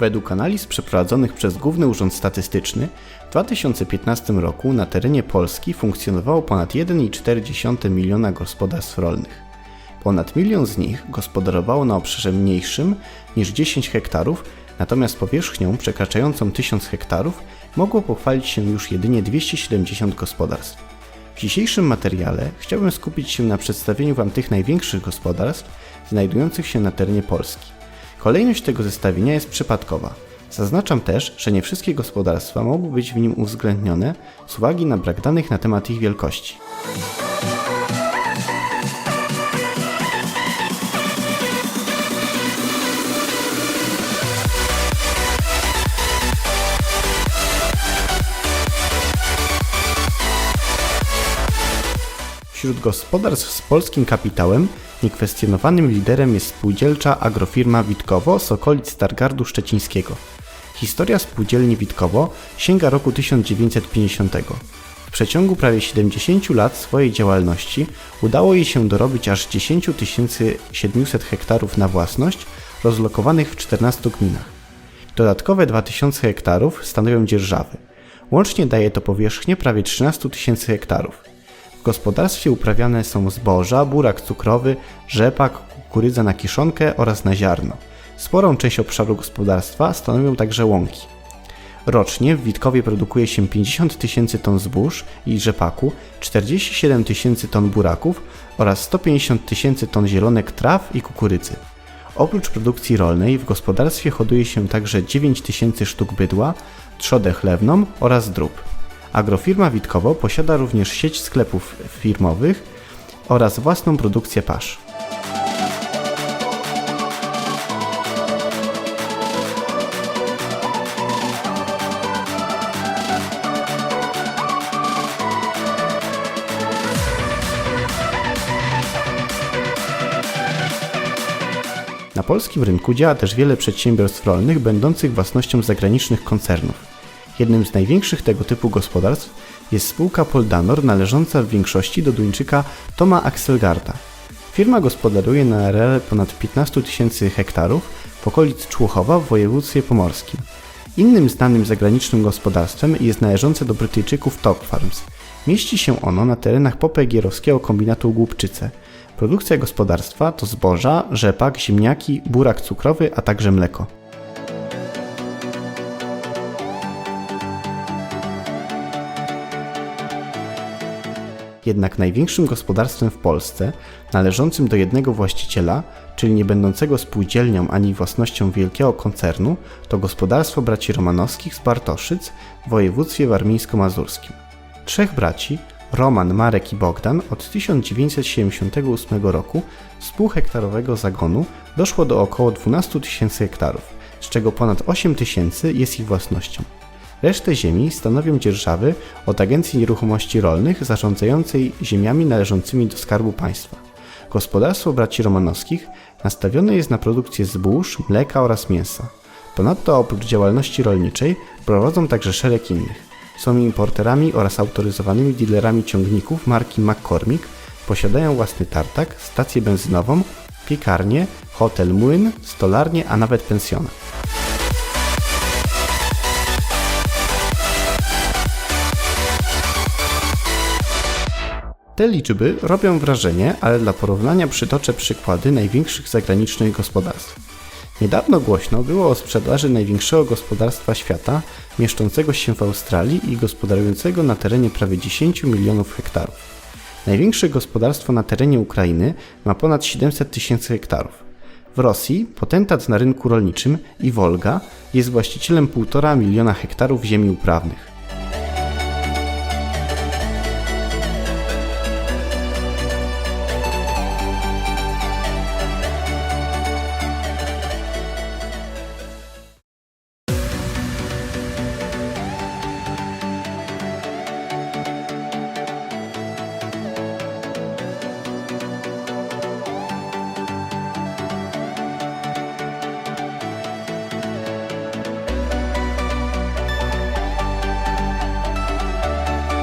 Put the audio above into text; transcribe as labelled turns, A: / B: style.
A: Według analiz przeprowadzonych przez Główny Urząd Statystyczny w 2015 roku na terenie Polski funkcjonowało ponad 1,4 miliona gospodarstw rolnych. Ponad milion z nich gospodarowało na obszarze mniejszym niż 10 hektarów, natomiast powierzchnią przekraczającą 1000 hektarów mogło pochwalić się już jedynie 270 gospodarstw. W dzisiejszym materiale chciałbym skupić się na przedstawieniu Wam tych największych gospodarstw znajdujących się na terenie Polski. Kolejność tego zestawienia jest przypadkowa. Zaznaczam też, że nie wszystkie gospodarstwa mogą być w nim uwzględnione z uwagi na brak danych na temat ich wielkości. Wśród gospodarstw z polskim kapitałem niekwestionowanym liderem jest spółdzielcza agrofirma Witkowo z okolic Stargardu Szczecińskiego. Historia spółdzielni Witkowo sięga roku 1950. W przeciągu prawie 70 lat swojej działalności udało jej się dorobić aż 10 700 hektarów na własność rozlokowanych w 14 gminach. Dodatkowe 2000 hektarów stanowią dzierżawy. Łącznie daje to powierzchnię prawie 13 tysięcy hektarów. W gospodarstwie uprawiane są zboża, burak cukrowy, rzepak, kukurydza na kiszonkę oraz na ziarno. Sporą część obszaru gospodarstwa stanowią także łąki. Rocznie w Witkowie produkuje się 50 tysięcy ton zbóż i rzepaku, 47 tysięcy ton buraków oraz 150 tysięcy ton zielonek traw i kukurydzy. Oprócz produkcji rolnej w gospodarstwie hoduje się także 9 tysięcy sztuk bydła, trzodę chlewną oraz drób. Agrofirma Witkowo posiada również sieć sklepów firmowych oraz własną produkcję pasz. Na polskim rynku działa też wiele przedsiębiorstw rolnych będących własnością zagranicznych koncernów. Jednym z największych tego typu gospodarstw jest spółka Poldanor należąca w większości do Duńczyka Toma Axelgarda. Firma gospodaruje na areale ponad 15 tysięcy hektarów w okolic Człuchowa w województwie pomorskim. Innym znanym zagranicznym gospodarstwem jest należące do Brytyjczyków Top Farms. Mieści się ono na terenach Popegierowskiego kombinatu Głupczyce. Produkcja gospodarstwa to zboża, rzepak, ziemniaki, burak cukrowy, a także mleko. Jednak największym gospodarstwem w Polsce, należącym do jednego właściciela, czyli nie będącego spółdzielnią ani własnością wielkiego koncernu, to gospodarstwo braci Romanowskich z Bartoszyc w województwie warmińsko-mazurskim. Trzech braci, Roman, Marek i Bogdan, od 1978 roku z półhektarowego zagonu doszło do około 12 tysięcy hektarów, z czego ponad 8 tysięcy jest ich własnością. Resztę ziemi stanowią dzierżawy od Agencji Nieruchomości Rolnych zarządzającej ziemiami należącymi do Skarbu Państwa. Gospodarstwo braci Romanowskich nastawione jest na produkcję zbóż, mleka oraz mięsa. Ponadto oprócz działalności rolniczej prowadzą także szereg innych. Są importerami oraz autoryzowanymi dealerami ciągników marki McCormick, posiadają własny tartak, stację benzynową, piekarnię, hotel młyn, stolarnię, a nawet pensjonat. Te liczby robią wrażenie, ale dla porównania przytoczę przykłady największych zagranicznych gospodarstw. Niedawno głośno było o sprzedaży największego gospodarstwa świata, mieszczącego się w Australii i gospodarującego na terenie prawie 10 milionów hektarów. Największe gospodarstwo na terenie Ukrainy ma ponad 700 tysięcy hektarów. W Rosji potentat na rynku rolniczym i Wolga jest właścicielem 1,5 miliona hektarów ziemi uprawnych.